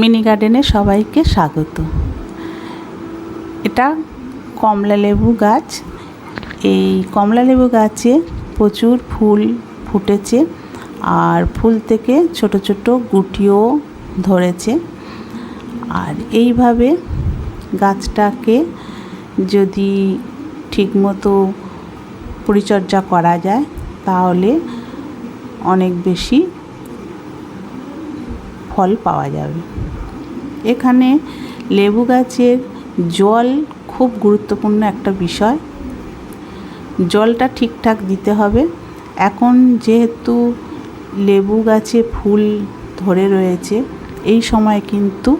Mini গার্ডেনে সবাইকে স্বাগত। এটা কমলা লেবু গাছ। এই কমলা লেবু গাছে প্রচুর ফুল ফুটেছে আর ফুল থেকে ছোট ছোট গুটিও ধরেছে। আর এইভাবে গাছটাকে যদি ঠিকমতো পরিচর্যা করা যায়, তাহলে অনেক বেশি ফল পাওয়া যাবে। এখানে লেবু গাছের জল খুব গুরুত্বপূর্ণ একটা বিষয়। জলটা ঠিকঠাক দিতে হবে। এখন যেহেতু লেবু গাছে ফুল ধরে রয়েছে, এই সময় কিন্তু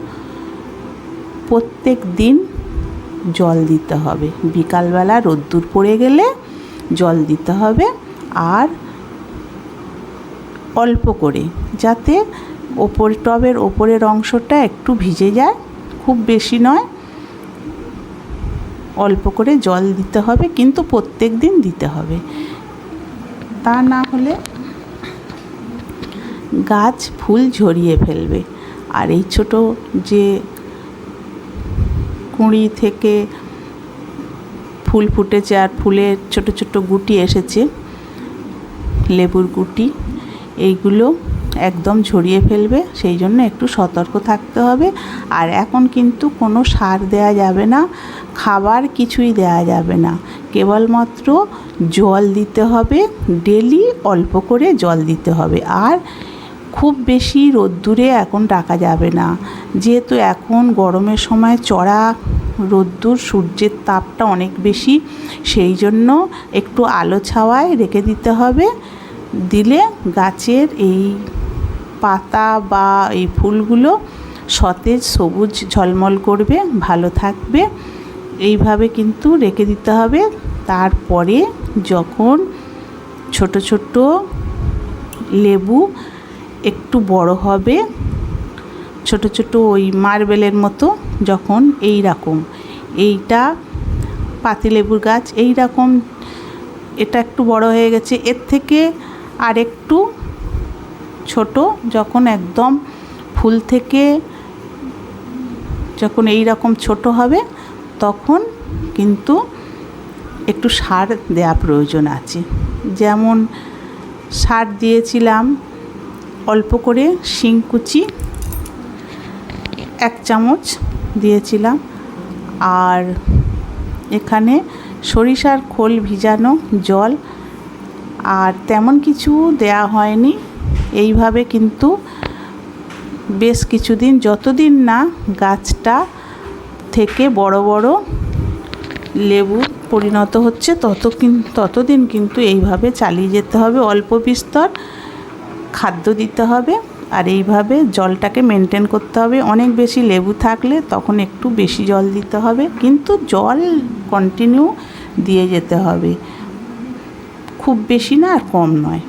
প্রত্যেক দিন জল দিতে হবে। বিকালবেলা রোদ্দুর পড়ে গেলে জল দিতে হবে, আর অল্প করে, যাতে ওপর টবের ওপরের অংশটা একটু ভিজে যায়, খুব বেশি নয়। অল্প করে জল দিতে হবে, কিন্তু প্রত্যেক দিন দিতে হবে। তা না হলে গাছ ফুল ঝরিয়ে ফেলবে। আর এই ছোট যে কুঁড়ি থেকে ফুল ফুটেছে আর ফুলের ছোট ছোট গুটি এসেছে, লেবুর গুটি, এইগুলো একদম ঝরিয়ে ফেলবে, সেই জন্য একটু সতর্ক থাকতে হবে। আর এখন কিন্তু কোনো সার দেয়া যাবে না, খাবার কিছুই দেয়া যাবে না। কেবলমাত্র জল দিতে হবে, ডেলি অল্প করে জল দিতে হবে। আর খুব বেশি রোদ্দুরে এখন রাখা যাবে না। যেহেতু এখন গরমের সময় চড়া রোদ্দুর সূর্যের তাপটা অনেক বেশি, সেই জন্য একটু আলো ছাওয়ায় রেখে দিতে হবে। দিলে গাছের এই পাতা বা এই ফুলগুলো সতেজ, সবুজ ঝলমল করবে, ভালো থাকবে। এইভাবে কিন্তু রেখে দিতে হবে। তারপরে যখন ছোট ছোট লেবু একটু বড় হবে, ছোট ছোট ওই মার্বেলের মতো যখন এই রকম, এইটা পাতিলেবুর গাছ এই রকম, এটা একটু বড় হয়ে গেছে, এর থেকে আর একটু ছোট, যখন একদম ফুল থেকে যখন এই রকম ছোট হবে, তখন কিন্তু একটু সার দেওয়া প্রয়োজন আছে। যেমন সার দিয়েছিলাম অল্প করে শিংকুচি, এক চামচ দিয়েছিলাম। আর এখানে সরিষার খোল ভিজানো জল, আর তেমন কিছু দেয়া হয়নি। এইভাবে কিন্তু বেশ কিছুদিন, যতদিন না গাছটা থেকে বড় বড় লেবু পরিণত হচ্ছে, তত ততদিন কিন্তু এইভাবে চালিয়ে যেতে হবে। অল্প বিস্তর খাদ্য দিতে হবে আর এইভাবে জলটাকে মেনটেন করতে হবে। অনেক বেশি লেবু থাকলে তখন একটু বেশি জল দিতে হবে, কিন্তু জল কন্টিনিউ দিয়ে যেতে হবে। খুব বেশি না আর কম নয়।